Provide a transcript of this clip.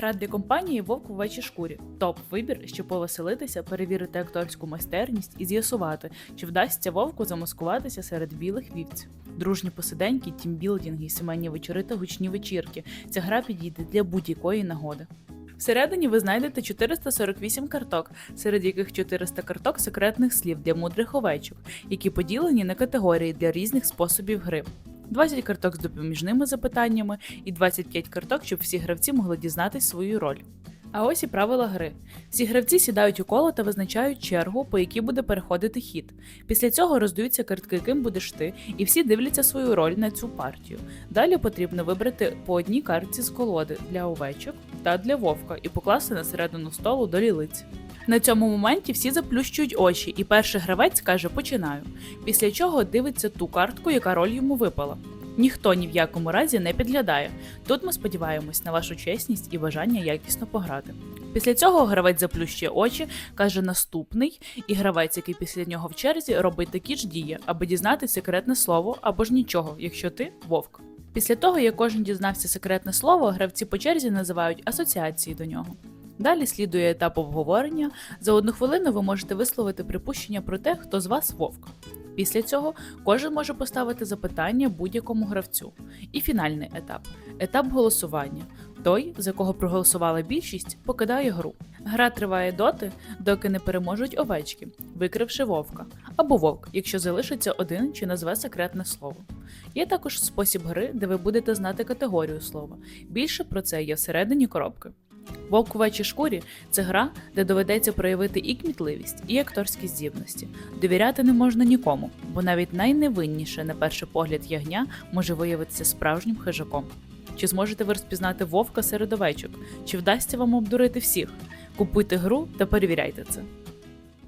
Гра для компанії Вовк в овечій шкурі. Топ вибір, щоб повеселитися, перевірити акторську майстерність і з'ясувати, чи вдасться вовку замаскуватися серед білих вівців. Дружні посиденьки, тімбілдинги, сімейні вечори та гучні вечірки. Ця гра підійде для будь-якої нагоди. Всередині ви знайдете 448 карток, серед яких 400 карток секретних слів для мудрих овечок, які поділені на категорії для різних способів гри. 20 карток з допоміжними запитаннями і 25 карток, щоб всі гравці могли дізнатись свою роль. А ось і правила гри. Всі гравці сідають у коло та визначають чергу, по якій буде переходити хід. Після цього роздаються картки, ким будеш ти, і всі дивляться свою роль на цю партію. Далі потрібно вибрати по одній картці з колоди для овечок та для вовка і покласти на середину столу до лілиць. На цьому моменті всі заплющують очі, і перший гравець каже Починаю. Після чого дивиться ту картку, яка роль йому випала. Ніхто ні в якому разі не підглядає. Тут ми сподіваємось на вашу чесність і бажання якісно пограти. Після цього гравець заплющує очі, каже наступний, і гравець, який після нього в черзі, робить такі ж дії, аби дізнати секретне слово або ж нічого, якщо ти вовк. Після того, як кожен дізнався секретне слово, гравці по черзі називають асоціації до нього. Далі слідує етап обговорення. За одну хвилину ви можете висловити припущення про те, хто з вас вовк. Після цього кожен може поставити запитання будь-якому гравцю. І фінальний етап етап голосування. Той, за кого проголосувала більшість, покидає гру. Гра триває доти, доки не переможуть овечки, викривши вовка, або вовк, якщо залишиться один чи назве секретне слово. Є також спосіб гри, де ви будете знати категорію слова. Більше про це є всередині коробки. У шкурі це гра, де доведеться проявити і кмітливість, і акторські здібності. Довіряти не можна нікому, бо навіть найневинніше на перший погляд ягня може виявитися справжнім хижаком. Чи зможете ви розпізнати вовка серед овечок? Чи вдасться вам обдурити всіх? Купуйте гру та перевіряйте це.